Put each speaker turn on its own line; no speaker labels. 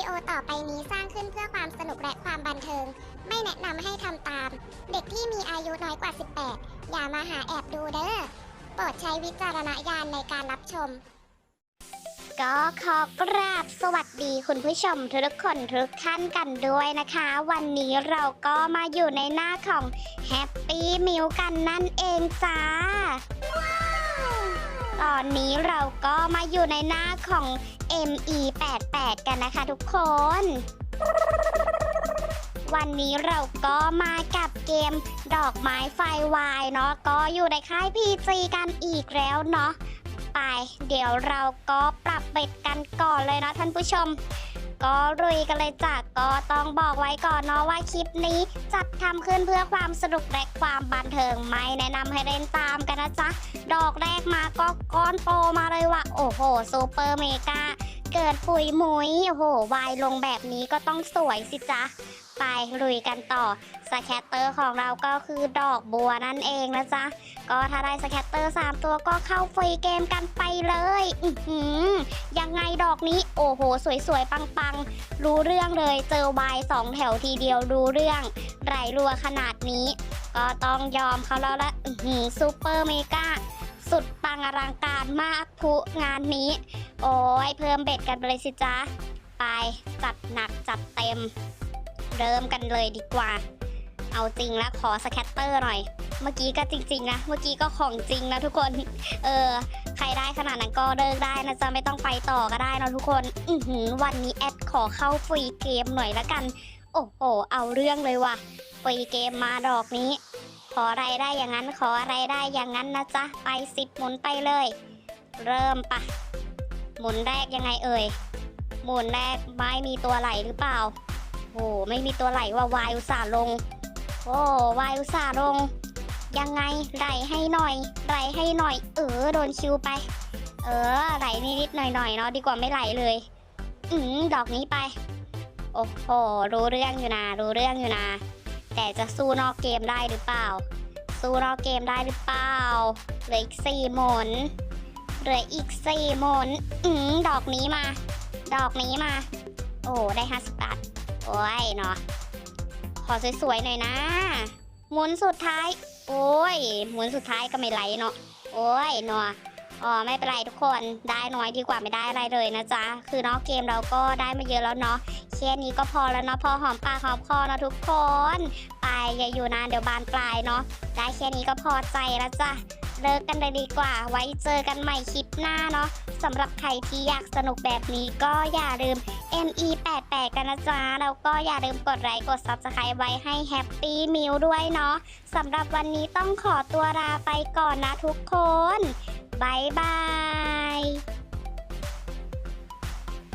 และความบันเทิง ไม่แนะนำให้ทำตาม เด็กที่มีอายุน้อยกว่า 18 อย่ามาหาแอบดูเด้อ โปรดใช้วิจารณญาณในการรับชม ก็ขอกราบสวัสดีคุณผู้ชมทุกคนทุกท่านกันด้วยนะคะ วันนี้เราก็มาอยู่ในหน้าของ Happy Meal กันนั่นเองจ้าตอนนี้เราก็มาอยู่ในหน้าของ ME88 กันนะคะทุกคน วันนี้เราก็มากับเกมดอกไม้ไฟวายเนาะก็อยู่ในค่าย PG กันอีกแล้วเนาะไป เดี๋ยวเราก็ปรับเบ็ดกันก่อนเลยนะท่านผู้ชม ก็รุยกันเลยจ้ะ ก็ต้องบอกไว้ก่อนเนาะว่าคลิปนี้จัดทำขึ้นเพื่อความสนุกและความบันเทิงไม่แนะนำให้เล่นตามกันนะจ๊ะ ดอกแรกมาก็ก้อนโตมาเลยว่ะโอ้โหซูเปอร์เมกาเกิดปุยมุยโอ้โหวายลงแบบนี้ก็ต้องสวยสิจ๊ะ ไปลุยกันต่อสแคตเตอร์ของเราก็คือดอกบัวนั่นเองนะจ๊ะ ก็ถ้าได้สแคตเตอร์ 3 ตัวก็เข้าฟรีเกมกันไปเลยอืยังไงดอกนี้โอ้โห สวยๆ ปังๆ รู้เรื่องเลยเจอวายสองแถวทีเดียวรู้เรื่องไรรัวขนาดนี้ ก็ต้องยอมเขาแล้วละซูเปอร์เมกาสุดปังอลังการมากทุงานนี้ โอ้ยเพิ่มเบ็ดกันไปเลยสิจ๊ะ ไปจัดหนักจัดเต็ม เริ่มกันเลยดีกว่า เอาจริงแล้วขอสแคตเตอร์หน่อย เมื่อกี้ก็จริงๆนะ เมื่อกี้ก็ของจริงนะทุกคน เออ ใครได้ขนาดนั้นก็เลิกได้นะจ๊ะไม่ต้องไปต่อก็ได้นะทุกคน อือหือวันนี้แอดขอเข้าฟรีเกมหน่อยละกัน โอ้โห เอาเรื่องเลยว่ะ ฟรีเกมมาดอกนี้ ขออะไรได้อย่างนั้น ขออะไรได้อย่างนั้นนะจ๊ะ ไปสิบหมุนไปเลย เริ่มปะหมุนแรกยังไงเอ่ย หมุนแรกไม่มีตัวไหลหรือเปล่า โอ้ไม่มีตัวไหลว่าวายอุตส่าห์ลง โอ้วายอุตส่าห์ลง ยังไงไหลให้หน่อยไหลให้หน่อย เออโดนคิวไป เออไหลนิดๆหน่อยๆเนาะดีกว่าไม่ไหลเลย อืมดอกนี้ไป โอ้โหรู้เรื่องอยู่นะรู้เรื่องอยู่นะแต่จะสู้นอกเกมได้หรือเปล่า สู้นอกเกมได้หรือเปล่าเหลืออีกสี่หมุนเหลืออีกสี่หมุนอืมดอกนี้มา ดอกนี้มา โอ้ ได้ห้าสิบบาท โอ้ยเนาะขอสวยๆหน่อยนะ หมุนสุดท้าย โอ้ย หมุนสุดท้ายก็ไม่ไหลเนาะโอ้ยเนาะอ๋อไม่เป็นไรทุกคนได้น้อยดีกว่าไม่ได้อะไรเลยนะจ๊ะ คือนอกเกมเราก็ได้มาเยอะแล้วเนาะแค่นี้ก็พอแล้วเนาะพอหอมปากหอมคอเนาะทุกคน ไปอย่าอยู่นานเดี๋ยวบานปลายเนาะได้แค่นี้ก็พอใจแล้วจ้ะ เลิกกันเลยดีกว่า ไว้เจอกันใหม่คลิปหน้าเนาะสำหรับใครที่อยากสนุกแบบนี้ก็อย่าลืม ME88 กันนะจ๊ะ แล้วก็อย่าลืมกดไลค์กด Subscribe ไว้ให้ Happy Meal ด้วยเนาะสำหรับวันนี้ต้องขอตัวลาไปก่อนนะทุกคนบายบาย